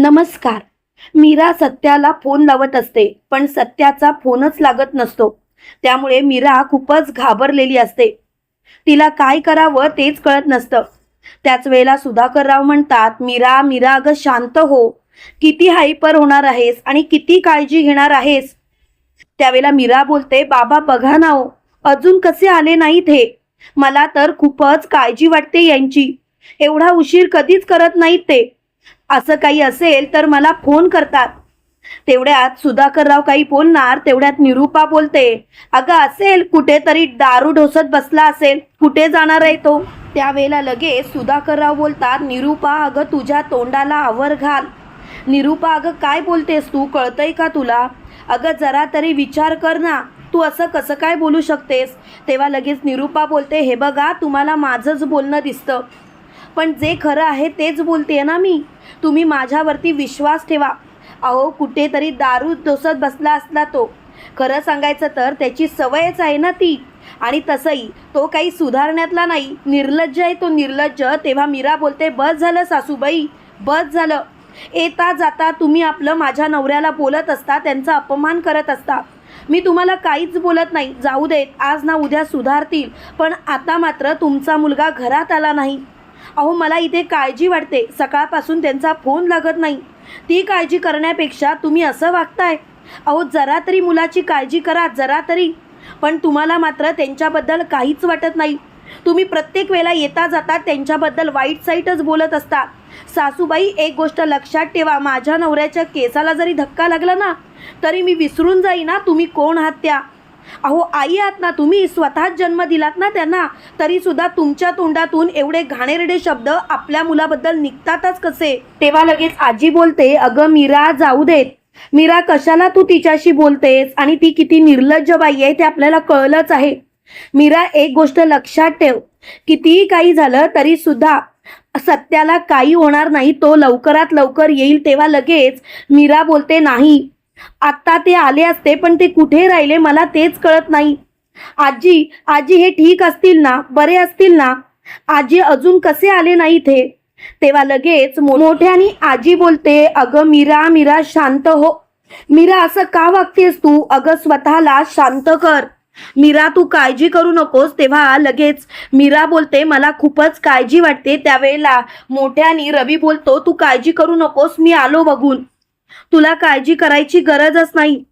नमस्कार. मीरा सत्याला फोन लावत असते पण सत्याचा फोनच लागत नसतो. त्यामुळे मीरा खूपच घाबरलेली असते. तिला काय करावं तेच कळत नसतं. त्याच वेळेला सुधाकरराव म्हणतात मीरा मीरा अगं शांत हो. किती हायपर होणार आहेस आणि किती काळजी घेणार आहेस? त्यावेळेला मीरा बोलते बाबा बघा ना हो. अजून कसे आले नाहीत हे? मला तर खूपच काळजी वाटते यांची. एवढा उशीर कधीच करत नाहीत ते. असं काही असेल तर मला फोन करतात. तेवढ्यात सुधाकरराव काही बोलणार तेवढ्यात निरूपा बोलते. अगं असेल कुठेतरी दारू ढोसत बसला असेल. कुठे जाणार आहे तो? त्यावेळेला लगेच सुधाकरराव बोलतात निरूपा अगं तुझ्या तोंडाला आवर घाल. निरूपा अगं काय बोलतेस तू? कळतंय का तुला? अगं जरा तरी विचार कर ना. तू असं कसं काय बोलू शकतेस? तेव्हा लगेच निरूपा बोलते हे बघा तुम्हाला माझंच बोलणं दिसतं. पण जे खरं आहे तेच बोलते ना मी. तुम्ही माझ्यावरती विश्वास ठेवा. अहो कुठेतरी दारू तोसत बसला असला तो. खरं सांगायचं तर त्याची सवयच आहे ना ती. आणि तसंही तो काही सुधारण्यातला नाही. निर्लज्ज आहे तो निर्लज्ज. तेव्हा मीरा बोलते बस झालं सासूबाई बस झालं. येता जाता तुम्ही आपलं माझ्या नवऱ्याला बोलत असता त्यांचा अपमान करत असता. मी तुम्हाला काहीच बोलत नाही. जाऊ देत आज ना उद्या सुधारतील. पण आता मात्र तुमचा मुलगा घरात आला नाही. अहो मला इथे काळजी वाटते. सकाळपासून त्यांचा फोन लागत नाही. ती काळजी करण्यापेक्षा तुम्ही असं वागताय. अहो जरा तरी मुलाची काळजी करा जरा तरी. पण तुम्हाला मात्र त्यांच्याबद्दल काहीच वाटत नाही. तुम्ही प्रत्येक वेळेला येता जाता त्यांच्याबद्दल वाईट साईटच बोलत असता. सासूबाई एक गोष्ट लक्षात ठेवा. माझ्या नवऱ्याच्या केसाला जरी धक्का लागला ना तरी मी विसरून जाई ना तुम्ही कोण आहात त्या? अहो आई आहात ना तुम्ही स्वतःच जन्म दिलात ना त्यांना. तरी सुद्धा तुमच्या तोंडातून एवढे घाणेरडे शब्द आपल्या मुलाबद्दल निघतातच कसे? तेव्हा लगेच आजी बोलते अगं मीरा जाऊ देत. मीरा कशाला तू तिच्याशी बोलतेस? आणि ती किती निर्लज्ज बाई आहे ते आपल्याला कळलंच आहे. मीरा एक गोष्ट लक्षात ठेव. कितीही काही झालं तरी सुद्धा सत्याला काही होणार नाही तो लवकरात लवकर येईल तेव्हा लगेच मीरा बोलते नाही. आत्ता ते आले असते पण ते कुठे राहिले मला तेच कळत नाही. आजी आजी हे ठीक असतील ना? बरे असतील ना? आजी अजून कसे आले नाही ते तेव्हा लगेच मो- मोठ्याने आजी बोलते अगं मीरा मीरा शांत हो. मीरा असं का वागतेस तू? अगं स्वतःला शांत कर. मीरा तू काळजी करू नकोस. तेव्हा लगेच मीरा बोलते मला खूपच काळजी वाटते त्यावेळेला. मोठ्याने रवी बोलतो तू काळजी करू नकोस मी आलो बघून. तुला काळजी करायची गरजच नाही.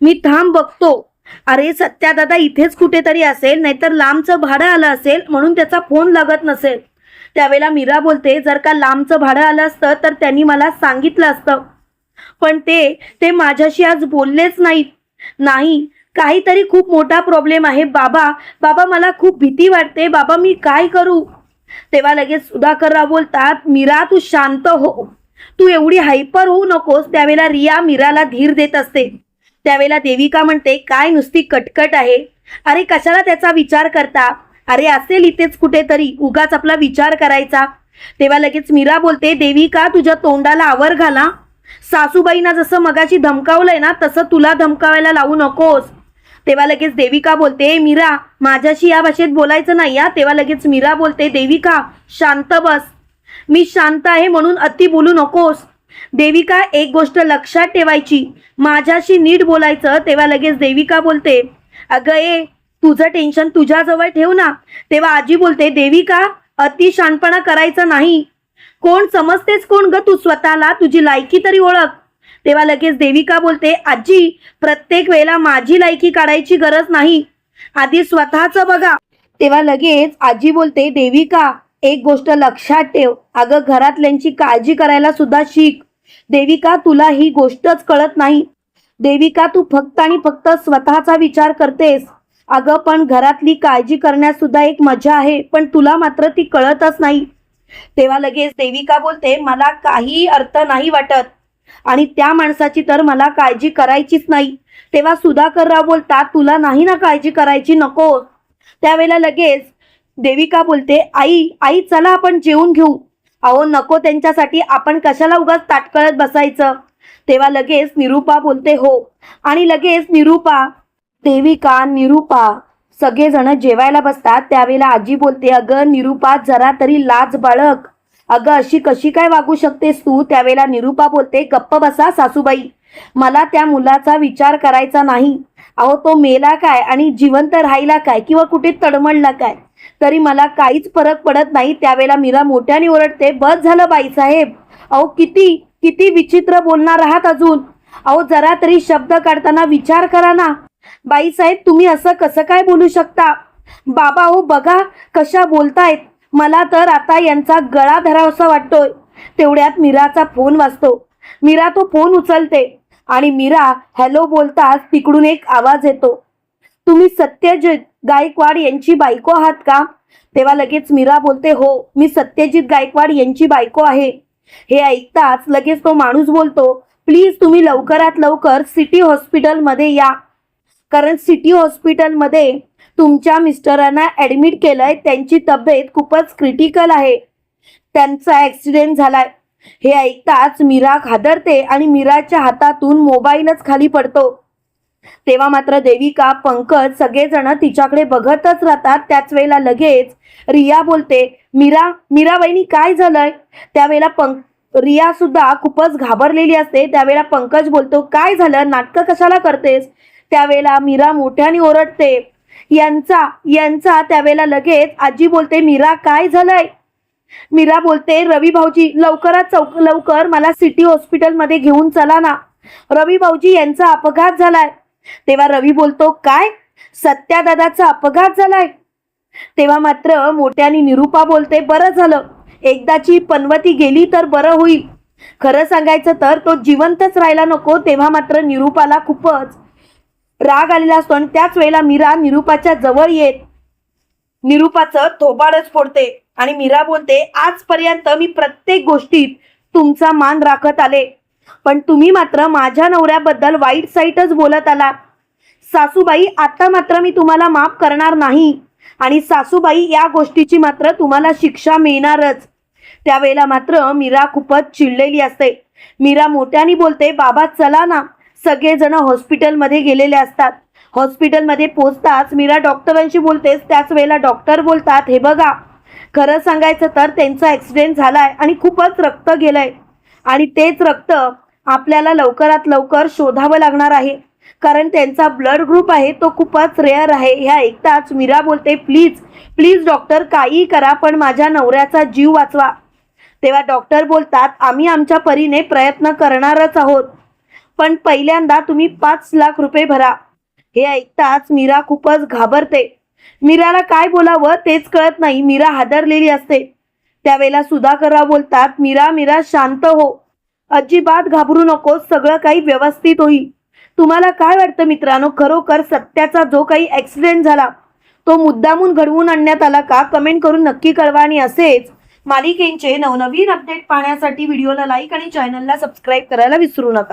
मी थांब बघतो. अरे सत्या दादा इथेच कुठेतरी असेल नाहीतर लांबचं भाडं आलं असेल म्हणून त्याचा फोन लागत नसेल. त्यावेळेला मीरा बोलते जर का लांबचं भाडं आलं असतं तर त्यांनी मला सांगितलं असतं. पण ते ते माझ्याशी आज बोललेच नाहीत. नाही काहीतरी खूप मोठा प्रॉब्लेम आहे. बाबा बाबा मला खूप भीती वाटते. बाबा मी काय करू? तेव्हा लगेच सुधाकरराव बोलतात मीरा तू शांत हो. तू एवढी हायपर होऊ नकोस त्यावेळेला रिया मीराला धीर देत असते. त्यावेळेला देविका म्हणते काय नुसती कटकट आहे. अरे कशाला त्याचा विचार करता? अरे असेल इथेच कुठेतरी उगाच आपला विचार करायचा. तेव्हा लगेच मीरा बोलते देविका तुझ्या तोंडाला आवर घाला. सासूबाईंना जसं मगाशी धमकावलंय ना तसं तुला धमकावायला लावू नकोस. तेव्हा लगेच देविका बोलते मीरा माझ्याशी या भाषेत बोलायचं नाही या तेव्हा लगेच मीरा बोलते देविका शांत बस. मी शांत आहे म्हणून अति बोलू नकोस. देविका एक गोष्ट लक्षात ठेवायची. माझ्याशी नीट बोलायचं तेव्हा लगेच देविका बोलते अगं ए तुझं टेन्शन तुझ्याजवळ ठेव ना. तेव्हा आजी बोलते देविका अति शानपणा करायचं नाही. कोण समजतेस कोण ग तू स्वतःला? तुझी लायकी तरी ओळख. तेव्हा लगेच देविका बोलते आजी प्रत्येक वेळेला माझी लायकी काढायची गरज नाही. आधी स्वतःच बघा. तेव्हा लगेच आजी बोलते देविका एक गोष्ट लक्षात ठेव. अगं घरातल्यांची काळजी करायला सुद्धा शिक. देविका तुला ही गोष्टच कळत नाही. देविका तू फक्त आणि फक्त स्वतःचा विचार करतेस. अगं पण घरातली काळजी करण्यास सुद्धा एक मजा आहे पण तुला मात्र ती कळतच नाही. तेव्हा लगेच देविका बोलते मला काही अर्थ नाही वाटत. आणि त्या माणसाची तर मला काळजी करायचीच नाही. तेव्हा सुधाकरराव बोलतात तुला नाही ना काळजी करायची नको त्यावेळेला लगेच देविका बोलते आई आई चला आपण जेवून घेऊ. अहो नको त्यांच्यासाठी आपण कशाला उगाच ताटकळत बसायचं? तेव्हा लगेच निरूपा बोलते हो. आणि लगेच निरूपा देविका निरूपा सगळेजण जेवायला बसतात. त्यावेळेला आजी बोलते अगं निरूपा जरा तरी लाज बाळग. अगं अशी कशी काय वागू शकतेस तू? त्यावेळेला निरूपा बोलते गप्प बसा सासूबाई. मला त्या मुलाचा विचार करायचा नाही. अहो तो मेला काय आणि जिवंत राहिला काय किंवा कुठे तडमडला काय? तरी मला काहीच फरक पडत नाही. त्यावेळेला मीरा मोठ्याने ओरडते बस झालं बाईसाहेब. अहो किती किती विचित्र बोलणार आहात अजून. अहो जरा तरी शब्द काढताना विचार करा ना. बाईसाहेब तुम्ही असं कसं काय बोलू शकता? बाबा हो बघा कशा बोलतायत. मला तर आता यांचा गळा धरावासा वाटतोय. तेवढ्यात मीराचा फोन वाजतो. मीरा तो फोन उचलते आणि मीरा हॅलो बोलताच तिकडून एक आवाज येतो. तुम्ही सत्यजित गायकवाड यांची बायको आहात का? तेव्हा लगेच मीरा बोलते हो मी सत्यजित गायकवाड यांची बायको आहे. हे ऐकताच लगेच तो माणूस बोलतो प्लीज तुम्ही लवकरात लवकर सिटी हॉस्पिटलमध्ये या. कारण सिटी हॉस्पिटलमध्ये तुमच्या मिस्टरांना ॲडमिट केलंय त्यांची तब्येत खूपच क्रिटिकल आहे. त्यांचा ॲक्सिडेंट झालाय. हे ऐकताच मीरा घादरते आणि मीराच्या हातातून मोबाईलच खाली पडतो. तेव्हा मात्र देविका पंकज सगळेजण तिच्याकडे बघतच राहतात. त्याच वेळेला लगेच रिया बोलते मीरा मीरा बहिणी काय झालंय? त्यावेळेला पंक रिया सुद्धा खूपच घाबरलेली असते. त्यावेळेला पंकज बोलतो काय झालं? नाटकं कशाला करतेस? त्यावेळेला मीरा मोठ्याने ओरडते यांचा यांचा त्यावेळेला लगेच आजी बोलते मीरा काय झालंय? मीरा बोलते रवी भाऊजी लवकरात चौक लवकर मला सिटी हॉस्पिटलमध्ये घेऊन चला ना. रवी भाऊजी यांचा अपघात झालाय. तेव्हा रवी बोलतो काय? सत्या दादाचा अपघात झालाय? तेव्हा मात्र मोठ्याने निरूपा बोलते बरं झालं. एकदाची पनवती गेली तर बरं होईल. खरं सांगायचं तर तो जिवंतच राहायला नको. तेव्हा मात्र निरूपाला खूपच राग आलेला असतो आणि त्याच वेळेला मीरा निरूपाच्या जवळ येत निरूपाचं थोबाडच फोडते आणि मीरा बोलते आजपर्यंत मी प्रत्येक गोष्टीत तुमचा मान राखत आले पण तुम्ही मात्र माझ्या नवऱ्याबद्दल वाईट साईटच बोलत आला. सासूबाई आता मात्र मी तुम्हाला माफ करणार नाही आणि सासूबाई या गोष्टीची मात्र तुम्हाला शिक्षा मिळणारच. त्यावेळेला मात्र मीरा खूपच चिडलेली असते. मीरा मोठ्याने बोलते बाबा चला ना सगळेजण हॉस्पिटलमध्ये गेलेले असतात. हॉस्पिटलमध्ये पोचताच मीरा डॉक्टरांशी बोलतेच त्याच वेळेला डॉक्टर बोलतात हे बघा खरं सांगायचं तर त्यांचा ॲक्सिडेंट झालाय आणि खूपच रक्त गेलंय. आणि तेच रक्त आपल्याला लवकरात लवकर शोधावं लागणार आहे. कारण त्यांचा ब्लड ग्रुप आहे तो खूपच रेअर आहे. ह्या ऐकताच मीरा बोलते प्लीज प्लीज डॉक्टर काही करा पण माझ्या नवऱ्याचा जीव वाचवा. तेव्हा डॉक्टर बोलतात आम्ही आमच्या परीने प्रयत्न करणारच आहोत. पण पहिल्यांदा तुम्ही पाच लाख रुपये भरा. हे ऐकताच मीरा खूपच घाबरते. मीराला काय बोलावं तेच कळत नाही. मीरा हादरलेली असते. त्यावेळेला सुधाकरराव बोलतात मीरा मीरा शांत हो. अजिबात घाबरू नको सगळं काही व्यवस्थित होईल. तुम्हाला काय वाटतं मित्रांनो? खरोखर सत्याचा जो काही ॲक्सिडेंट झाला तो मुद्दामून घडवून आणण्यात आला का? कमेंट करून नक्की कळवा. आणि असेच मालिकेंचे नवनवीन अपडेट पाहण्यासाठी व्हिडिओला लाईक आणि चॅनलला सबस्क्राईब करायला विसरू नका.